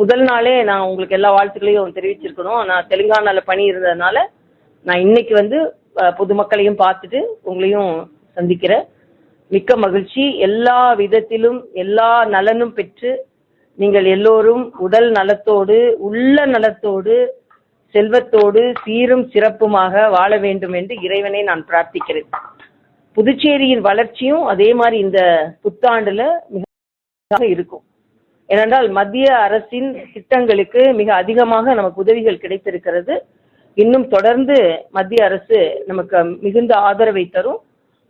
முதல் நாளே நான் உங்களுக்கு எல்லா வாழ்த்துக்களையும் தெரிவிச்சிருக்கணும். நான் தெலுங்கானால பணி இருந்ததுனால நான் இன்னைக்கு வந்து பொதுமக்களையும் பார்த்துட்டு உங்களையும் சந்திக்கிறேன். மிக்க மகிழ்ச்சி. எல்லா விதத்திலும் எல்லா நலனும் பெற்று நீங்கள் எல்லோரும் உடல் நலத்தோடு உள்ள நலத்தோடு செல்வத்தோடு சீரும் சிறப்புமாக வாழ வேண்டும் என்று இறைவனை நான் பிரார்த்திக்கிறேன். புதுச்சேரியின் வளர்ச்சியும் அதே மாதிரி இந்த புத்தாண்டுல மிக இருக்கும். ஏனென்றால் மத்திய அரசின் திட்டங்களுக்கு மிக அதிகமாக நமக்கு உதவிகள் கிடைத்திருக்கிறது. இன்னும் தொடர்ந்து மத்திய அரசு நமக்கு மிகுந்த ஆதரவை தரும்.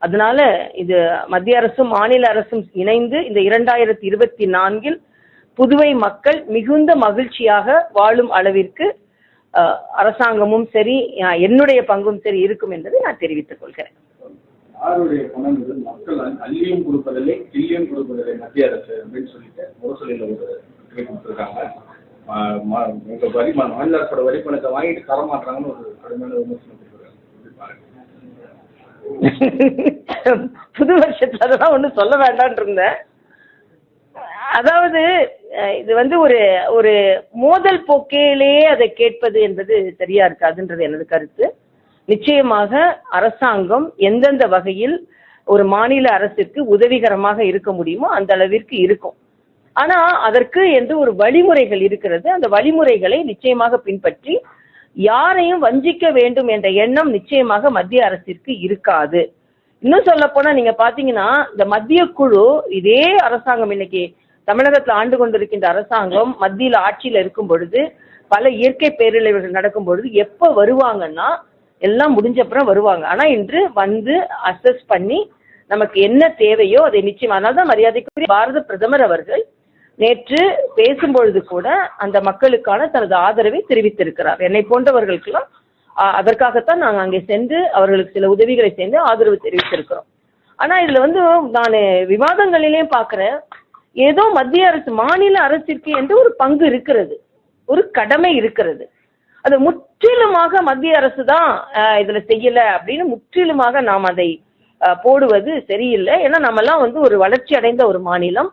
அதனால இது மத்திய அரசும் மாநில அரசும் இணைந்து இந்த இரண்டாயிரத்தி இருபத்தி நான்கில் புதுவை மக்கள் மிகுந்த மகிழ்ச்சியாக வாழும் அளவிற்கு அரசாங்கமும் சரி என்னுடைய பங்கும் சரி இருக்கும் என்பதை நான் தெரிவித்துக் கொள்கிறேன். யாருடைய பணம் மக்கள் அள்ளியும் கொடுப்பதில்லை கில்லியும் கொடுப்பதில்லை மத்திய அரசு அப்படின்னு சொல்லிட்டு முரசொலியில் ஒரு கட்டுரை கொடுத்துருக்காங்க. உங்க வரி மாநில அரசோட வரி பணத்தை வாங்கிட்டு தரமாட்டாங்கன்னு ஒரு கடுமையான விமர்சனம் புது வருஷத்துல அதெல்லாம் ஒன்றும் சொல்ல வேண்டாம்னு இருந்தேன். அதாவது இது வந்து ஒரு ஒரு மோதல் போக்கிலேயே அதை கேட்பது என்பது சரியா இருக்காதுன்றது எனது கருத்து. நிச்சயமாக அரசாங்கம் எந்தெந்த வகையில் ஒரு மாநில அரசிற்கு உதவிகரமாக இருக்க முடியுமோ அந்த அளவிற்கு இருக்கும். ஆனா அதற்கு என்று ஒரு வழிமுறைகள் இருக்கிறது. அந்த வழிமுறைகளை நிச்சயமாக பின்பற்றி யாரையும் வஞ்சிக்க வேண்டும் என்ற எண்ணம் நிச்சயமாக மத்திய அரசிற்கு இருக்காது. இன்னும் சொல்ல போனா நீங்க பாத்தீங்கன்னா இந்த மத்திய குழு இதே அரசாங்கம் இன்னைக்கு தமிழகத்துல ஆண்டு கொண்டிருக்கின்ற அரசாங்கம் மத்தியில ஆட்சியில இருக்கும் பொழுது பல இயற்கை பேரழிவுகள் நடக்கும் பொழுது எப்ப வருவாங்கன்னா எல்லாம் முடிஞ்ச அப்புறம் வருவாங்க. ஆனா இன்று வந்து அசஸ் பண்ணி நமக்கு என்ன தேவையோ அதை நிச்சயம் அதனால தான் மரியாதைக்குரிய பாரத பிரதமர் அவர்கள் நேற்று பேசும்பொழுது கூட அந்த மக்களுக்கான தனது ஆதரவை தெரிவித்திருக்கிறார். என்னை போன்றவர்களுக்கெல்லாம் அதற்காகத்தான் நாங்கள் அங்கே சென்று அவர்களுக்கு சில உதவிகளை சேர்ந்து ஆதரவு தெரிவித்திருக்கிறோம். ஆனா இதுல வந்து நான் விவாதங்களிலேயும் பார்க்கிறேன் ஏதோ மத்திய அரசு மாநில அரசிற்கு என்று ஒரு பங்கு இருக்கிறது. ஒரு கடமை இருக்கிறது. அது முற்றிலுமாக மத்திய அரசு தான் இதுல செய்யல அப்படின்னு முற்றிலுமாக நாம் அதை போடுவது சரியில்லை. ஏன்னா நம்ம எல்லாம் வந்து ஒரு வளர்ச்சி அடைந்த ஒரு மாநிலம்.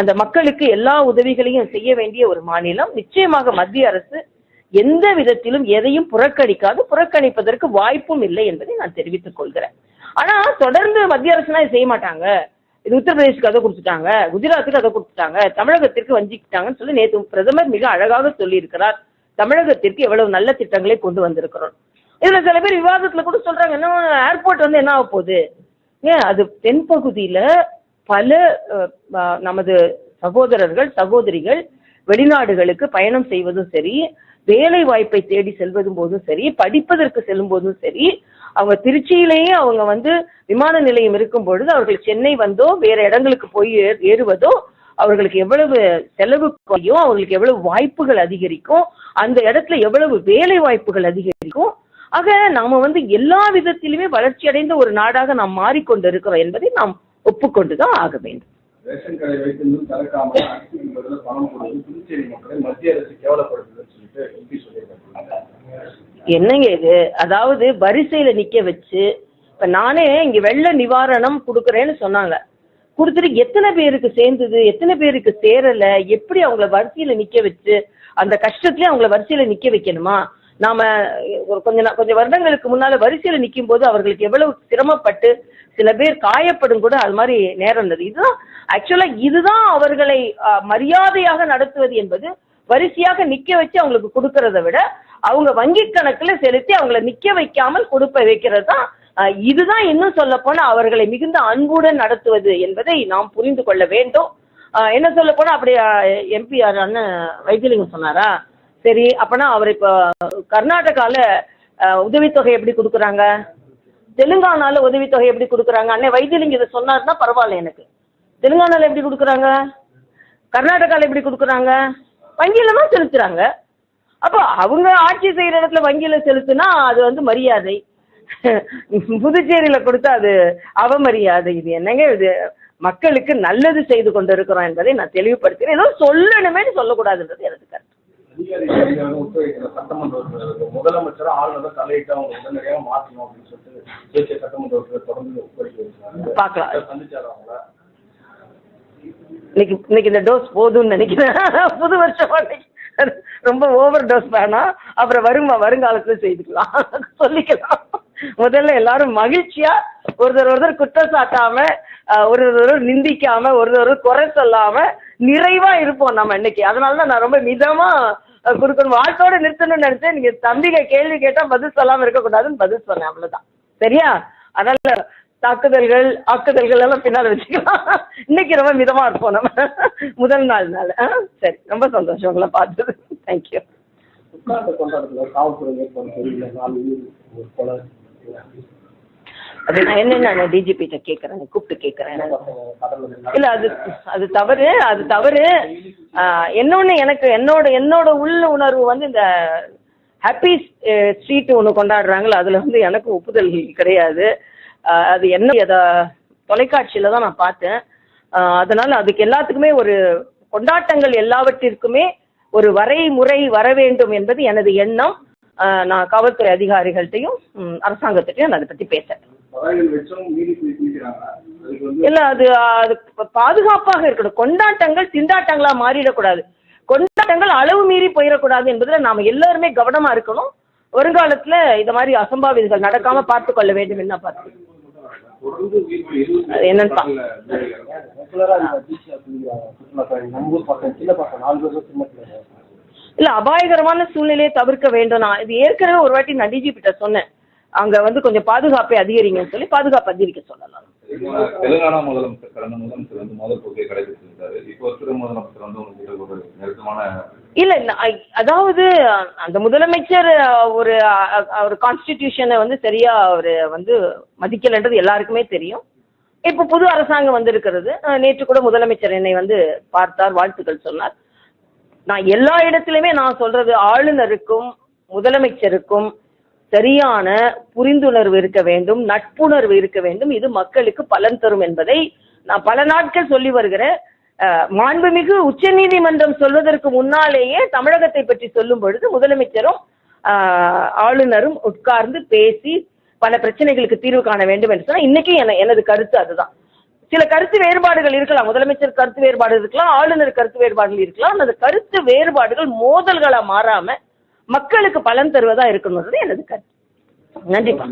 அந்த மக்களுக்கு எல்லா உதவிகளையும் செய்ய வேண்டிய ஒரு மாநிலம். நிச்சயமாக மத்திய அரசு எந்த விதத்திலும் எதையும் புறக்கணிக்காது. புறக்கணிப்பதற்கு வாய்ப்பும் இல்லை என்பதை நான் தெரிவித்துக் கொள்கிறேன். ஆனா தொடர்ந்து மத்திய அரசுனா இதை செய்ய மாட்டாங்க. இது உத்தரப்பிரதேசுக்கு அதை கொடுத்துட்டாங்க. குஜராத்துக்கு அதை கொடுத்துட்டாங்க. தமிழகத்திற்கு வஞ்சிக்கிட்டாங்கன்னு சொல்லி நேற்று பிரதமர் மிக அழகாக சொல்லியிருக்கிறார். தமிழகத்திற்கு எவ்வளவு நல்ல திட்டங்களை கொண்டு வந்திருக்கிறோம். இதுல சில பேர் விவாதத்துல கூட சொல்றாங்க என்ன ஏர்போர்ட் வந்து என்ன ஆக போகுது? ஏன் அது தென்பகுதியில பல நமது சகோதரர்கள் சகோதரிகள் வெளிநாடுகளுக்கு பயணம் செய்வதும் சரி வேலை வாய்ப்பை தேடி செல்வதும் போதும் சரி படிப்பதற்கு செல்லும் போதும் சரி அவங்க திருச்சியிலேயே அவங்க வந்து விமான நிலையம் இருக்கும் பொழுது அவர்கள் சென்னை வந்தோ வேற இடங்களுக்கு போய் ஏறுவதோ அவர்களுக்கு எவ்வளவு செலவு குறையும் அவர்களுக்கு எவ்வளவு வாய்ப்புகள் அதிகரிக்கும் அந்த இடத்துல எவ்வளவு வேலை வாய்ப்புகள் அதிகரிக்கும். ஆக நாம வந்து எல்லா விதத்திலுமே வளர்ச்சி அடைந்த ஒரு நாடாக நாம் மாறிக்கொண்டு இருக்கிறோம் என்பதை நாம் ஒப்புக்கொண்டுதான் ஆக வேண்டும். ரேஷன் கடை வைத்திருந்தும் திறக்காம பணம் கொடுத்து புதுச்சேரி மக்களை மத்திய அரசு கேவலப்படுத்துதுன்னு சொல்லிட்டு எம்பி சொல்லியிருக்காங்க. என்னங்க இது? அதாவது வரிசையில நிக்க வச்சு இப்ப நானே இங்க வெள்ள நிவாரணம் கொடுக்கறேன்னு சொன்னாங்க. கொடுத்துட்டு எத்தனை பேருக்கு சேர்ந்தது எத்தனை பேருக்கு சேரல எப்படி அவங்கள வரிசையில நிக்க வச்சு அந்த கஷ்டத்துலயே அவங்கள வரிசையில நிக்க வைக்கணுமா? நாம ஒரு கொஞ்ச கொஞ்சம் வருடங்களுக்கு முன்னால வரிசையில நிக்கும் போது அவர்களுக்கு எவ்வளவு சிரமப்பட்டு சில பேர் காயப்படும் கூட அது மாதிரி நேரம் இருந்தது. இதுதான் ஆக்சுவலா இதுதான் அவர்களை மரியாதையாக நடத்துவது என்பது வரிசையாக நிக்க வச்சு அவங்களுக்கு கொடுக்கறத விட அவங்க வங்கி கணக்குல செலுத்தி அவங்கள நிக்க வைக்காமல் கொடுப்ப வைக்கிறது தான் இதுதான் இன்னும் சொல்ல போனா அவர்களை மிகுந்த அன்புடன் நடத்துவது என்பதை நாம் புரிந்து கொள்ள வேண்டும். என்ன சொல்ல போனா அப்படி எம்பி அண்ணன் வைத்தியலிங்கம் சொன்னாரா? சரி அப்பனா அவர் இப்போ கர்நாடகால உதவித்தொகை எப்படி கொடுக்குறாங்க? தெலுங்கானால உதவித்தொகை எப்படி கொடுக்குறாங்க? அண்ணன் வைத்தியலிங்கம் இதை சொன்னார்னா பரவாயில்ல எனக்கு. தெலுங்கானால எப்படி கொடுக்குறாங்க? கர்நாடகால எப்படி கொடுக்குறாங்க? வங்கியில தான் செலுத்துறாங்க. அப்போ அவங்க ஆட்சி செய்யற இடத்துல வங்கியில செலுத்துனா அது வந்து மரியாதை. புதுச்சேரியில கொடுத்தா அது அவமரியாதை. இது என்னங்க இது? மக்களுக்கு நல்லது செய்து கொண்டிருக்கிறோம் என்பதை நான் தெளிவுபடுத்துகிறேன். ஏதோ சொல்லணுமேன்னு சொல்லக்கூடாதுன்றது எனக்கு கருத்து. அதிகாரிகளுக்காக ஒத்துழைக்கிற சட்டமன்ற உறுப்பினர்கள் முதலமைச்சர் ஆளுநர் தலையிட்டு அவங்க உடனடியாக மாற்றணும் அப்படின்னு சொல்லிட்டு தேசிய சட்டமன்ற உறுப்பினர் தொடர்ந்து கோரிக்கை வைக்கிறாங்க பார்க்கலாம். இன்னைக்கு இன்னைக்கு இந்த டோஸ் போதும்னு நினைக்கிறேன். புது வருஷம் ரொம்ப ஓவர் டோஸ் வேணாம். அப்புறம் வருமா வருங்காலத்துல செய்துக்கலாம். சொல்லிக்கலாம். முதல்ல எல்லாரும் மகிழ்ச்சியா ஒருத்தர் ஒருத்தர் குற்றம் சாட்டாம ஒருத்தர் நிந்திக்காம ஒருத்தர் குறை சொல்லாம நிறைவா இருப்போம் நம்ம இன்னைக்கு. அதனால தான் நான் ரொம்ப மிதமா கொடுக்கணும். வாழ்க்கையோட நிறுத்தணும்னு நினைச்சேன் நீங்க தம்பிக கேள்வி கேட்டா பதில் சொல்லாம இருக்கக்கூடாதுன்னு பதில் சொன்னேன் அவ்வளவுதான். சரியா? அதனால தாக்குதல்கள் ஆக்குதல்கள் எல்லாம் பின்னால் வச்சுக்கலாம். இன்னைக்கு ரொம்ப மிதமா இருப்போம் நம்ம. முதல் நாள் நாள். சரி. ரொம்ப சந்தோஷம் உங்களை பார்த்தது. தேங்க்யூ உட்கார்ந்த கொண்டாடத்துல காவல்துறை ஏற்பாடு தெரியல நாலு உயிர் ஒரு கொலை. அது நான் என்ன நான் டிஜிபிட்ட கேட்கறேன் கூப்பிட்டு கேக்குறேன். இல்ல அது அது தவறு அது தவறு. இன்னொன்று எனக்கு என்னோட என்னோட உள்ள உணர்வு வந்து இந்த ஹாப்பி ஸ்ட்ரீட் ஒன்று கொண்டாடுறாங்களோ அதில் வந்து எனக்கு ஒப்புதல் கிடையாது. அது என்ன அதை தொலைக்காட்சியில் தான் நான் பார்த்தேன். அதனால அதுக்கு எல்லாத்துக்குமே ஒரு கொண்டாட்டங்கள் எல்லாவற்றிற்குமே ஒரு வரைமுறை வர வேண்டும் என்பது எனது எண்ணம். நான் காவல்துறை அதிகாரிகள்கிட்டையும் ம், அரசாங்கத்திட்டையும் நான் அதை பற்றி பேசுறேன். இல்ல அது அது பாதுகாப்பாக இருக்கணும். கொண்டாட்டங்கள் திண்டாட்டங்களா மாறிடக்கூடாது. கொண்டாட்டங்கள் அளவு மீறி போயிடக்கூடாது என்பதுல நாம எல்லாருமே கவனமா இருக்கணும். வருங்காலத்துல இந்த மாதிரி அசம்பாவிதங்கள் நடக்காம பார்த்து கொள்ள வேண்டும் என்ன பார்த்து. என்னன்னு பா- இல்ல அபாயகரமான சூழ்நிலையை தவிர்க்க வேண்டும். நான் இது ஏற்கனவே ஒரு வாட்டி நான் டிஜிபி கிட்ட சொன்னேன். அங்க வந்து கொஞ்சம் பாதுகாப்பை அதிகரிங்கன்னு சொல்லி பாதுகாப்பு அதிகரிக்க சொல்லலாம். தெலுங்கானா முதலமைச்சர் கடந்த முதலமைச்சர் வந்து முதல் போக்கை கடைபிடிச்சிருந்தாரு இப்போ இருக்கிற முதலமைச்சர் வந்து உங்களுக்கு ஒரு நெருக்கமான இல்ல அதாவது அந்த முதலமைச்சர் ஒரு அஹ், ஒரு கான்ஸ்டிடியூஷனை வந்து சரியா அவர் வந்து மதிக்கலைன்றது எல்லாருக்குமே தெரியும். இப்போ புது அரசாங்கம் வந்திருக்கிறது. நேற்று கூட முதலமைச்சர் என்னை வந்து பார்த்தார் வாழ்த்துக்கள் சொன்னார். நான் எல்லா இடத்துலையுமே நான் சொல்றது ஆளுநருக்கும் முதலமைச்சருக்கும் சரியான புரிந்துணர்வு இருக்க வேண்டும் நட்புணர்வு இருக்க வேண்டும். இது மக்களுக்கு பலன் தரும் என்பதை நான் பல நாட்கள் சொல்லி வருகிறேன் மாண்புமிகு உச்ச நீதிமன்றம் சொல்வதற்கு முன்னாலேயே தமிழகத்தை பற்றி சொல்லும் பொழுது முதலமைச்சரும் ஆளுநரும் உட்கார்ந்து பேசி பல பிரச்சனைகளுக்கு தீர்வு காண வேண்டும் என்று சொன்னா இன்னைக்கு என எனது கருத்து அதுதான். சில கருத்து வேறுபாடுகள் இருக்கலாம். முதலமைச்சர் கருத்து வேறுபாடு இருக்கலாம் ஆளுநர் கருத்து வேறுபாடுகள் இருக்கலாம். அந்த கருத்து வேறுபாடுகள் மோதல்களா மாறாம மக்களுக்கு பலன் தருவதா இருக்கணும்ன்றது எனது கருத்து. நன்றிப்பா